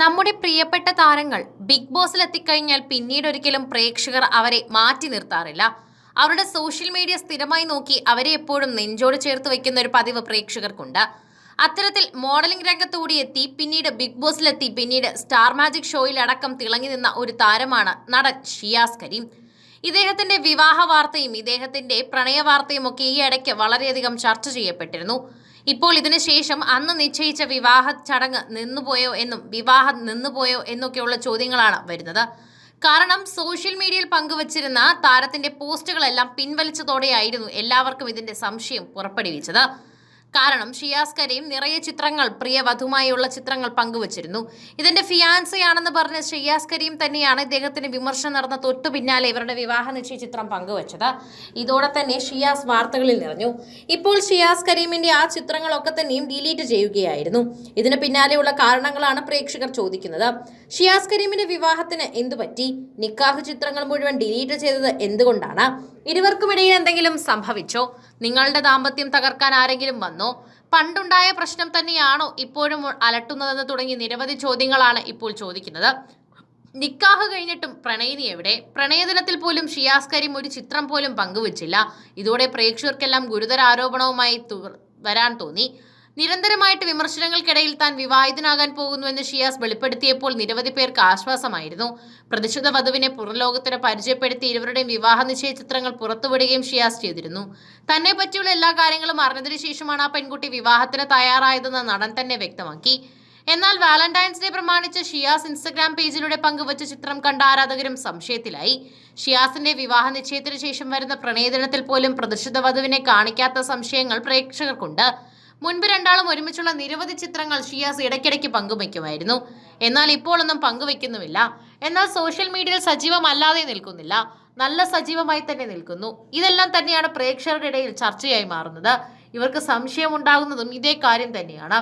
നമ്മുടെ പ്രിയപ്പെട്ട താരങ്ങൾ ബിഗ് ബോസിൽ എത്തിക്കഴിഞ്ഞാൽ പിന്നീട് ഒരിക്കലും പ്രേക്ഷകർ അവരെ മാറ്റി നിർത്താറില്ല. അവരുടെ സോഷ്യൽ മീഡിയ സ്ഥിരമായി നോക്കി അവരെ എപ്പോഴും നെഞ്ചോട് ചേർത്ത് വെക്കുന്ന ഒരു പതിവ് പ്രേക്ഷകർക്കുണ്ട്. അത്തരത്തിൽ മോഡലിംഗ് രംഗത്തുകൂടി എത്തി പിന്നീട് ബിഗ് ബോസിലെത്തി പിന്നീട് സ്റ്റാർ മാജിക് ഷോയിൽ അടക്കം തിളങ്ങി നിന്ന ഒരു താരമാണ് നടൻ ഷിയാസ് കരീം. ഇദ്ദേഹത്തിന്റെ വിവാഹ വാർത്തയും ഇദ്ദേഹത്തിന്റെ പ്രണയ വാർത്തയും ഒക്കെ ഈ ഇടയ്ക്ക് വളരെയധികം ചർച്ച ചെയ്യപ്പെട്ടിരുന്നു. ഇപ്പോൾ ഇതിനുശേഷം അന്ന് നിശ്ചയിച്ച വിവാഹ ചടങ്ങ് നിന്നുപോയോ എന്നും വിവാഹം നിന്നുപോയോ എന്നൊക്കെയുള്ള ചോദ്യങ്ങളാണ് വരുന്നത്. കാരണം സോഷ്യൽ മീഡിയയിൽ പങ്കുവച്ചിരുന്ന താരത്തിന്റെ പോസ്റ്റുകളെല്ലാം പിൻവലിച്ചതോടെയായിരുന്നു എല്ലാവർക്കും ഇതിന്റെ സംശയം പുറപ്പെടുവിച്ചത്. കാരണം ഷിയാസ് കരീം നിറയെ ചിത്രങ്ങൾ പ്രിയ വധുമായുള്ള ചിത്രങ്ങൾ പങ്കുവച്ചിരുന്നു. ഇതിന്റെ ഫിയാൻസയാണെന്ന് പറഞ്ഞ ഷിയാസ് കരീം തന്നെയാണ് ഇദ്ദേഹത്തിന് വിമർശനം നടന്ന തൊട്ടു പിന്നാലെ ഇവരുടെ വിവാഹ നിശ്ചയ ചിത്രം പങ്കുവച്ചത്. ഇതോടെ തന്നെ ഷിയാസ് വാർത്തകളിൽ നിറഞ്ഞു. ഇപ്പോൾ ഷിയാസ് കരീമിന്റെ ആ ചിത്രങ്ങളൊക്കെ തന്നെയും ഡിലീറ്റ് ചെയ്യുകയായിരുന്നു. ഇതിന് പിന്നാലെയുള്ള കാരണങ്ങളാണ് പ്രേക്ഷകർ ചോദിക്കുന്നത്. ഷിയാസ് കരീമിന്റെ വിവാഹത്തിന് എന്തു പറ്റി? നിക്കാഹ് ചിത്രങ്ങൾ മുഴുവൻ ഡിലീറ്റ് ചെയ്തത് എന്തുകൊണ്ടാണ്? ഇരുവർക്കുമിടയിൽ എന്തെങ്കിലും സംഭവിച്ചോ? നിങ്ങളുടെ ദാമ്പത്യം തകർക്കാൻ ആരെങ്കിലും വന്നോ? പണ്ടുണ്ടായ പ്രശ്നം തന്നെയാണോ ഇപ്പോഴും അലട്ടുന്നതെന്ന് തുടങ്ങി നിരവധി ചോദ്യങ്ങളാണ് ഇപ്പോൾ ചോദിക്കുന്നത്. നിക്കാഹ് കഴിഞ്ഞിട്ടും പ്രണയിനി എവിടെ? പ്രണയദിനത്തിൽ പോലും ഷിയാസ് കരീം ഒരു ചിത്രം പോലും പങ്കുവച്ചില്ല. ഇതോടെ പ്രേക്ഷകർക്കെല്ലാം ഗുരുതര ആരോപണവുമായി വരാൻ തോന്നി. നിരന്തരമായിട്ട് വിമർശനങ്ങൾക്കിടയിൽ താൻ വിവാഹിതനാകാൻ പോകുന്നുവെന്ന് ഷിയാസ് വെളിപ്പെടുത്തിയപ്പോൾ നിരവധി പേർക്ക് ആശ്വാസമായിരുന്നു. പ്രതിശുദ്ധ വധുവിനെ പുറലോകത്തിന് പരിചയപ്പെടുത്തി ഇരുവരുടെയും വിവാഹ നിശ്ചയ ചിത്രങ്ങൾ പുറത്തുവിടുകയും ഷിയാസ് ചെയ്തിരുന്നു. തന്നെ പറ്റിയുള്ള എല്ലാ കാര്യങ്ങളും അറിഞ്ഞതിനു ശേഷമാണ് ആ പെൺകുട്ടി വിവാഹത്തിന് തയ്യാറായതെന്ന് നടൻ തന്നെ വ്യക്തമാക്കി. എന്നാൽ വാലന്റൈൻസ് ഡേ പ്രമാണിച്ച് ഷിയാസ് ഇൻസ്റ്റഗ്രാം പേജിലൂടെ പങ്കുവച്ച ചിത്രം കണ്ട ആരാധകരും സംശയത്തിലായി. ഷിയാസിന്റെ വിവാഹ നിശ്ചയത്തിന് ശേഷം വരുന്ന പ്രണയദിനത്തിൽ പോലും പ്രതിഷ്ഠിത വധുവിനെ കാണിക്കാത്ത സംശയങ്ങൾ പ്രേക്ഷകർക്കുണ്ട്. മുൻപ് രണ്ടാളും ഒരുമിച്ചുള്ള നിരവധി ചിത്രങ്ങൾ ഷിയാസ് ഇടയ്ക്കിടയ്ക്ക് പങ്കുവയ്ക്കുമായിരുന്നു. എന്നാൽ ഇപ്പോൾ ഒന്നും പങ്കുവയ്ക്കുന്നുമില്ല. എന്നാൽ സോഷ്യൽ മീഡിയയിൽ സജീവമല്ലാതെ നിൽക്കുന്നില്ല. നല്ല സജീവമായി തന്നെ നിൽക്കുന്നു. ഇതെല്ലാം തന്നെയാണ് പ്രേക്ഷകരുടെ ഇടയിൽ ചർച്ചയായി മാറുന്നത്. ഇവർക്ക് സംശയമുണ്ടാകുന്നതും ഇതേ കാര്യം തന്നെയാണ്.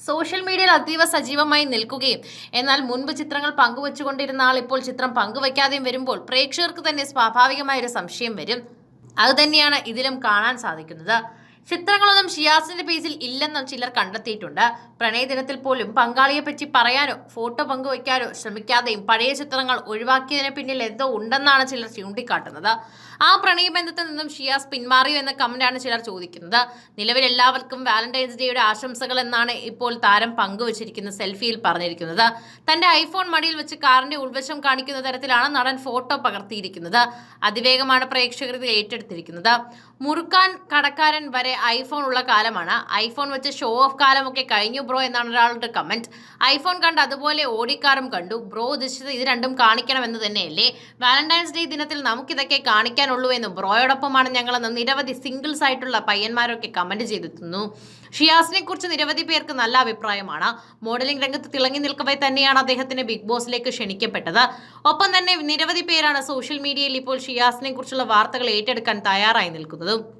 സോഷ്യൽ മീഡിയയിൽ അതീവ സജീവമായി നിൽക്കുകയും എന്നാൽ മുൻപ് ചിത്രങ്ങൾ പങ്കുവച്ചുകൊണ്ടിരുന്ന ആൾ ഇപ്പോൾ ചിത്രം പങ്കുവയ്ക്കാതെയും വരുമ്പോൾ പ്രേക്ഷകർക്ക് തന്നെ സ്വാഭാവികമായ ഒരു സംശയം വരും. അതുതന്നെയാണ് ഇതിലും കാണാൻ സാധിക്കുന്നത്. ചിത്രങ്ങളൊന്നും ഷിയാസിന്റെ പേജിൽ ഇല്ലെന്നും ചിലർ കണ്ടെത്തിയിട്ടുണ്ട്. പ്രണയദിനത്തിൽ പോലും പങ്കാളിയെ പറ്റി പറയാനോ ഫോട്ടോ പങ്കുവയ്ക്കാനോ ശ്രമിക്കാതെയും പഴയ ചിത്രങ്ങൾ ഒഴിവാക്കിയതിന് പിന്നിൽ എന്തോ ഉണ്ടെന്നാണ് ചിലർ ചൂണ്ടിക്കാട്ടുന്നത്. ആ പ്രണയബന്ധത്തിൽ നിന്നും ഷിയാസ് പിന്മാറിയോ എന്ന കമന്റാണ് ചിലർ ചോദിക്കുന്നത്. നിലവിൽ എല്ലാവർക്കും വാലന്റൈൻസ് ഡേയുടെ ആശംസകൾ എന്നാണ് ഇപ്പോൾ താരം പങ്കുവച്ചിരിക്കുന്ന സെൽഫിയിൽ പറഞ്ഞിരിക്കുന്നത്. തന്റെ ഐഫോൺ മടിയിൽ വെച്ച് കാറിന്റെ ഉൾവശം കാണിക്കുന്ന തരത്തിലാണ് നടൻ ഫോട്ടോ പകർത്തിയിരിക്കുന്നത്. അതിവേഗമാണ് പ്രേക്ഷകർ ഏറ്റെടുത്തിരിക്കുന്നത്. മുറുക്കാൻ കടക്കാരൻ വരെ ഐഫോൺ ഉള്ള കാലമാണ്. ഐഫോൺ വെച്ച് ഷോ ഓഫ് കാലമൊക്കെ കഴിഞ്ഞു ബ്രോ എന്നാണ് ഒരാളുടെ കമന്റ് ഐഫോൺ കണ്ട് അതുപോലെ ഓടിക്കാറും കണ്ടു. ബ്രോ ഉദ്ദേശിച്ചത് ഇത് രണ്ടും കാണിക്കണമെന്ന് തന്നെയല്ലേ? വാലന്റൈൻസ് ഡേ ദിനത്തിൽ നമുക്കിതൊക്കെ കാണിക്കാനുള്ളൂ എന്ന് ബ്രോയോടൊപ്പമാണ് ഞങ്ങളെന്ന് നിരവധി സിംഗിൾസ് ആയിട്ടുള്ള പയ്യന്മാരൊക്കെ കമന്റ് ചെയ്തെത്തുന്നു ഷിയാസിനെ കുറിച്ച് നിരവധി പേർക്ക് നല്ല അഭിപ്രായമാണ്. മോഡലിംഗ് രംഗത്ത് തിളങ്ങി നിൽക്കവേ തന്നെയാണ് അദ്ദേഹത്തിന് ബിഗ് ബോസിലേക്ക് ക്ഷണിക്കപ്പെട്ടത്. ഒപ്പം തന്നെ നിരവധി പേരാണ് സോഷ്യൽ മീഡിയയിൽ ഇപ്പോൾ ഷിയാസിനെ കുറിച്ചുള്ള വാർത്തകൾ ഏറ്റെടുക്കാൻ തയ്യാറായി നിൽക്കുന്നതും.